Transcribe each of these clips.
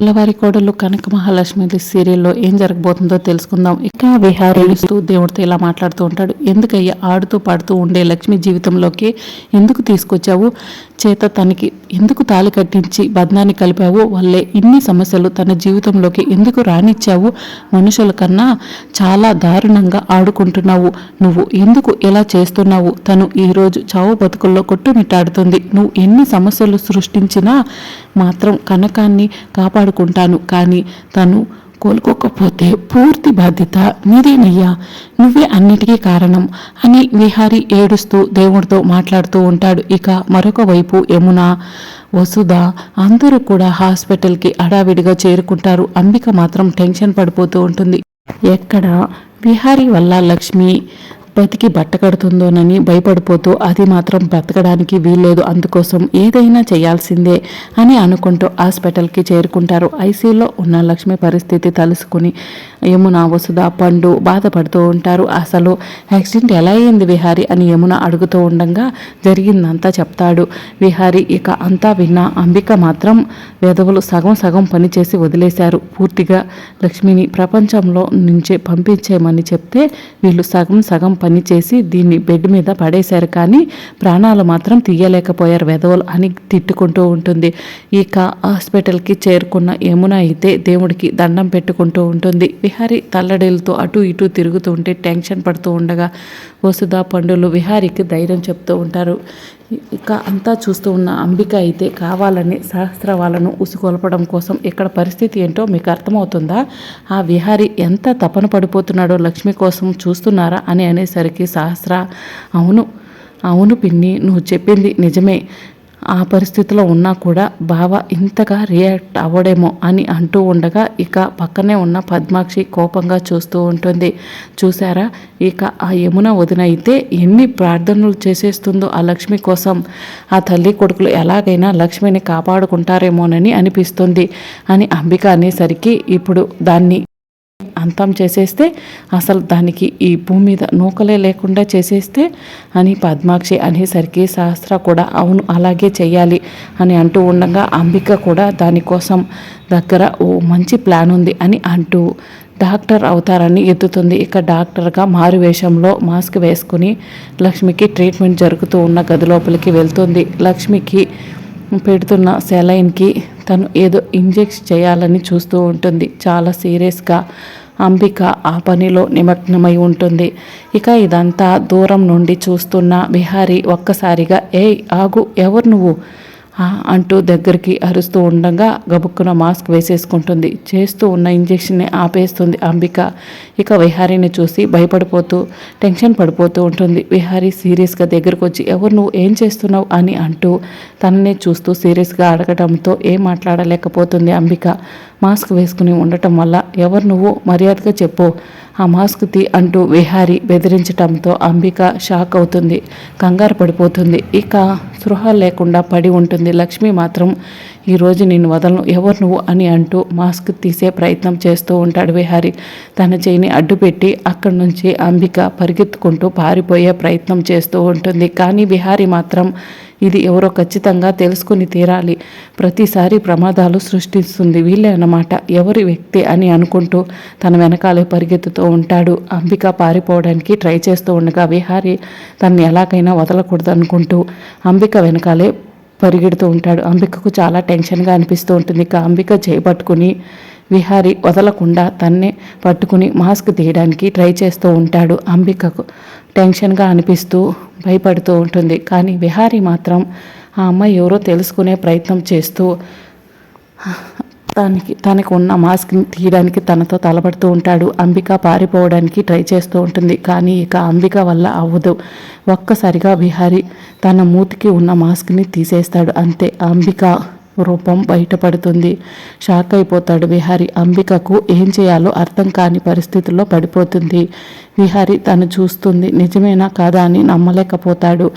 పిల్లవారి కోడలు కనక మహాలక్ష్మి సీరియల్లో ఏం జరగబోతుందో తెలుసుకుందాం. ఇక్కడ విహారీ దేవుడితో ఇలా మాట్లాడుతూ ఉంటాడు. ఎందుకయ్యా ఆడుతూ పాడుతూ ఉండే లక్ష్మి జీవితంలోకి ఎందుకు తీసుకొచ్చావు? చేత తనకి ఎందుకు తాళి కట్టించి బద్నాన్ని కలిపావు? వల్లే ఇన్ని సమస్యలు తన జీవితంలోకి ఎందుకు రానిచ్చావు? మనుషుల కన్నా చాలా దారుణంగా ఆడుకుంటున్నావు. నువ్వు ఎందుకు ఇలా చేస్తున్నావు? తను ఈరోజు చావు బతుకుల్లో కొట్టుమిట్టాడుతుంది. నువ్వు ఎన్ని సమస్యలు సృష్టించినా మాత్రం కనకాన్ని కాపాడుకుంటాను కానీ తను కోలుకోకపోతే పూర్తి బాధ్యత నీదేనయ్యా. నువ్వే అన్నిటికీ కారణం అని విహారి ఏడుస్తూ దేవుడితో మాట్లాడుతూ ఉంటాడు. ఇక మరొక వైపు యమున వసుధ అందరూ కూడా హాస్పిటల్కి హడావిడిగా చేరుకుంటారు. అంబిక మాత్రం టెన్షన్ పడిపోతూ ఉంటుంది. ఎక్కడ? విహారీ వల్ల లక్ష్మి బతికి బట్ట కడుతుందోనని భయపడిపోతూ అది మాత్రం బ్రతకడానికి వీల్లేదు. అందుకోసం ఏదైనా చేయాల్సిందే అని అనుకుంటూ హాస్పిటల్కి చేరుకుంటారు. ఐసీలో ఉన్న లక్ష్మి పరిస్థితి తలుసుకుని యమున వసుధ పండు బాధపడుతూ ఉంటారు. అసలు యాక్సిడెంట్ ఎలా అయింది విహారి అని యమున అడుగుతూ ఉండగా జరిగిందంతా చెప్తాడు. విహారి ఇక అంతా విన్న అంబిక మాత్రం వెధవులు సగం సగం పనిచేసి వదిలేశారు. పూర్తిగా లక్ష్మిని ప్రపంచంలో నుంచే పంపించేయమని చెప్తే వీళ్ళు సగం సగం పనిచేసి దీన్ని బెడ్ మీద పడేశారు కానీ ప్రాణాలు మాత్రం తీయలేకపోయారు వెధవలు అని తిట్టుకుంటూ ఉంటుంది. ఇక హాస్పిటల్కి చేరుకున్న యమున అయితే దేవుడికి దండం పెట్టుకుంటూ ఉంటుంది. విహారి తల్లడేలతో అటు ఇటు తిరుగుతూ ఉంటే టెన్షన్ పడుతూ ఉండగా వసుధ పండులు విహారికి ధైర్యం చెప్తూ ఉంటారు. ఇక అంతా చూస్తూ ఉన్న అంబిక అయితే కావాలని సహస్ర వాళ్ళను ఉసుకొల్పడం కోసం ఇక్కడ పరిస్థితి ఏంటో మీకు అర్థమవుతుందా? ఆ విహారి ఎంత తపన పడిపోతున్నాడో లక్ష్మి కోసం చూస్తున్నారా? అని అనేసరికి సహస్ర అవును అవును పిన్ని నువ్వు చెప్పింది నిజమే. ఆ పరిస్థితిలో ఉన్నా కూడా బావ ఇంతగా రియాక్ట్ అవ్వడేమో అని అంటూ ఉండగా ఇక పక్కనే ఉన్న పద్మాక్షి కోపంగా చూస్తూ ఉంటుంది. చూసారా ఇక ఆ యమున వదిన అయితే ఎన్ని ప్రార్థనలు చేసేస్తుందో ఆ లక్ష్మి కోసం. ఆ తల్లి కొడుకులు ఎలాగైనా లక్ష్మిని కాపాడుకుంటారేమోనని అనిపిస్తుంది. అని అంబిక అనేసరికి ఇప్పుడు దాన్ని అంతం చేసేస్తే అసలు దానికి ఈ భూమి మీద నూకలే లేకుండా చేసేస్తే అని పద్మాక్షి అనేసరికి శాస్త్ర కూడా అవును అలాగే చేయాలి అని అంటూ ఉండగా అంబిక కూడా దానికోసం దగ్గర ఓ మంచి ప్లాన్ ఉంది అని అంటూ డాక్టర్ అవుతారని ఎత్తుతుంది. ఇక డాక్టర్గా మారు వేషంలో మాస్క్ వేసుకుని లక్ష్మికి ట్రీట్మెంట్ జరుగుతూ ఉన్న గది లోపలికి వెళ్తుంది. లక్ష్మికి పెడుతున్న సెలైన్కి తను ఏదో ఇంజెక్ట్ చేయాలని చూస్తూ ఉంటుంది. చాలా సీరియస్గా అంబిక ఆ పనిలో నిమగ్నమై ఉంటుంది. ఇక ఇదంతా దూరం నుండి చూస్తున్న విహారి ఒక్కసారిగా ఏయ్ ఆగు ఎవరు నువ్వు? అంటూ దగ్గరికి అరుస్తూ ఉండగా గబుక్కున మాస్క్ వేసేసుకుంటుంది. చేస్తూ ఉన్న ఇంజెక్షన్ని ఆపేస్తుంది అంబిక. ఇక విహారీని చూసి భయపడిపోతూ టెన్షన్ పడిపోతూ ఉంటుంది. విహారీ సీరియస్గా దగ్గరకు వచ్చి ఎవరు నువ్వు? ఏం చేస్తున్నావు? అని అంటూ తననే చూస్తూ సీరియస్గా అడగడంతో ఏం మాట్లాడలేకపోతుంది అంబిక. మాస్క్ వేసుకుని ఉండటం వల్ల ఎవరు నువ్వు మర్యాదగా చెప్పు. ఆ మాస్క్ తీ అంటూ విహారి బెదిరించటంతో అంబిక షాక్ అవుతుంది కంగారు పడిపోతుంది. ఇక స్పృహ లేకుండా పడి ఉంటుంది లక్ష్మి మాత్రం. ఈరోజు నేను వదలను ఎవరు నువ్వు అని అంటూ మాస్క్ తీసే ప్రయత్నం చేస్తూ ఉంటాడు విహారి. తన చేయిని అడ్డుపెట్టి అక్కడి నుంచి అంబిక పరిగెత్తుకుంటూ పారిపోయే ప్రయత్నం చేస్తూ ఉంటుంది. కానీ విహారి మాత్రం ఇది ఎవరో ఖచ్చితంగా తెలుసుకుని తీరాలి. ప్రతిసారి ప్రమాదాలు సృష్టిస్తుంది. వీళ్ళే అన్నమాట. ఎవరి వ్యక్తి అని అనుకుంటూ తన వెనకాలే పరిగెత్తుతూ ఉంటాడు. అంబిక పారిపోవడానికి ట్రై చేస్తూ ఉండగా విహారి తనని ఎలాగైనా వదలకూడదు అనుకుంటూ అంబిక వెనకాలే పరిగెడుతూ ఉంటాడు. అంబికకు చాలా టెన్షన్గా అనిపిస్తూ ఉంటుంది. ఇక అంబిక చేపట్టుకుని విహారి వదలకుండా తన్నే పట్టుకుని మాస్క్ తీయడానికి ట్రై చేస్తూ ఉంటాడు అంబికకు. టెన్షన్గా అనిపిస్తూ భయపడుతూ ఉంటుంది. కానీ విహారి మాత్రం ఆ అమ్మాయి ఎవరో తెలుసుకునే ప్రయత్నం చేస్తూ తనకి తనకు ఉన్న మాస్క్ని తీయడానికి తనతో తలపడుతూ ఉంటాడు. అంబిక పారిపోవడానికి ట్రై చేస్తూ ఉంటుంది. కానీ ఇక అంబిక వల్ల అవ్వదు. ఒక్కసారిగా విహారి తన మూతికి ఉన్న మాస్క్ని తీసేస్తాడు. అంతే. అంబిక రూపం బయటపడుతుంది. షాక్ అయిపోతాడు విహారి. అంబికకు ఏం చేయాలో అర్థం కాని పరిస్థితుల్లో పడిపోతుంది. విహారి తను చూస్తుంది. నిజమేనా కాదా అని నమ్మలేకపోతాడు.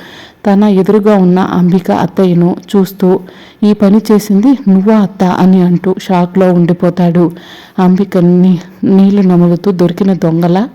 తన ఎదురుగా ఉన్న అంబిక అత్తయ్యను చూస్తూ ఈ పని చేసింది నువ్వా అత్త? అని అంటూ షాక్లో ఉండిపోతాడు. అంబిక నీళ్ళు నములుతూ దొరికిన దొంగల